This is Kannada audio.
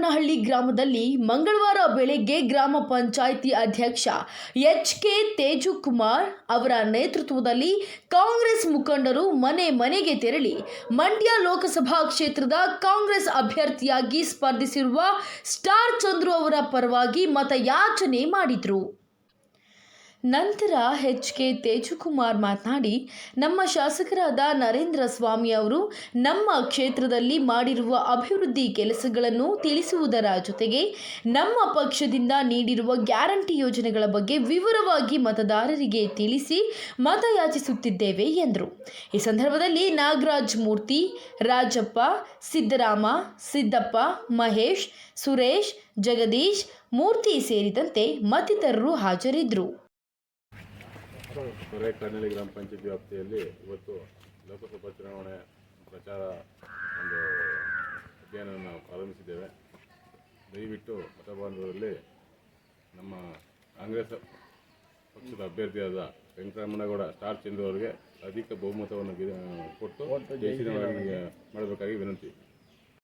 ಗೋಪಾಲನಹಳ್ಳಿ ಗ್ರಾಮದಲ್ಲಿ ಮಂಗಳವಾರ ಬೆಳಗ್ಗೆ ಗ್ರಾಮ ಪಂಚಾಯಿತಿ ಅಧ್ಯಕ್ಷ ಎಚ್ ಕೆ ತೇಜುಕುಮಾರ್ ಅವರ ನೇತೃತ್ವದಲ್ಲಿ ಕಾಂಗ್ರೆಸ್ ಮುಖಂಡರು ಮನೆ ಮನೆಗೆ ತೆರಳಿ ಮಂಡ್ಯ ಲೋಕಸಭಾ ಕ್ಷೇತ್ರದ ಕಾಂಗ್ರೆಸ್ ಅಭ್ಯರ್ಥಿಯಾಗಿ ಸ್ಪರ್ಧಿಸಿರುವ ಸ್ಟಾರ್ ಚಂದ್ರು ಅವರ ಪರವಾಗಿ ಮತಯಾಚನೆ ಮಾಡಿದರು. ನಂತರ ಎಚ್ ಕೆ ತೇಜುಕುಮಾರ್ ಮಾತನಾಡಿ, ನಮ್ಮ ಶಾಸಕರಾದ ನರೇಂದ್ರ ಸ್ವಾಮಿ ಅವರು ನಮ್ಮ ಕ್ಷೇತ್ರದಲ್ಲಿ ಮಾಡಿರುವ ಅಭಿವೃದ್ಧಿ ಕೆಲಸಗಳನ್ನು ತಿಳಿಸುವುದರ ಜೊತೆಗೆ ನಮ್ಮ ಪಕ್ಷದಿಂದ ನೀಡಿರುವ ಗ್ಯಾರಂಟಿ ಯೋಜನೆಗಳ ಬಗ್ಗೆ ವಿವರವಾಗಿ ಮತದಾರರಿಗೆ ತಿಳಿಸಿ ಮತಯಾಚಿಸುತ್ತಿದ್ದೇವೆ ಎಂದರು. ಈ ಸಂದರ್ಭದಲ್ಲಿ ನಾಗರಾಜ್ ಮೂರ್ತಿ, ರಾಜಪ್ಪ, ಸಿದ್ದರಾಮ, ಸಿದ್ದಪ್ಪ, ಮಹೇಶ್, ಸುರೇಶ್, ಜಗದೀಶ್ ಮೂರ್ತಿ ಸೇರಿದಂತೆ ಮತ್ತಿತರರು ಹಾಜರಿದ್ದರು. ಕರ್ನಳ್ಳಿ ಗ್ರಾಮ ಪಂಚಾಯತ್ ವ್ಯಾಪ್ತಿಯಲ್ಲಿ ಇವತ್ತು ಲೋಕಸಭಾ ಚುನಾವಣೆ ಪ್ರಚಾರ ಒಂದು ಅಭಿಯಾನವನ್ನು ಪ್ರಾರಂಭಿಸಿದ್ದೇವೆ. ದಯವಿಟ್ಟು ಮತಬಾಂಧವರಲ್ಲಿ ನಮ್ಮ ಕಾಂಗ್ರೆಸ್ ಪಕ್ಷದ ಅಭ್ಯರ್ಥಿಯಾದ ವೆಂಕಟರಮಣಗೌಡ ಸ್ಟಾರ್ ಚಂದ್ರವರಿಗೆ ಅಧಿಕ ಬಹುಮತವನ್ನು ಕೊಟ್ಟು ಮಾಡಬೇಕಾಗಿ ವಿನಂತಿ.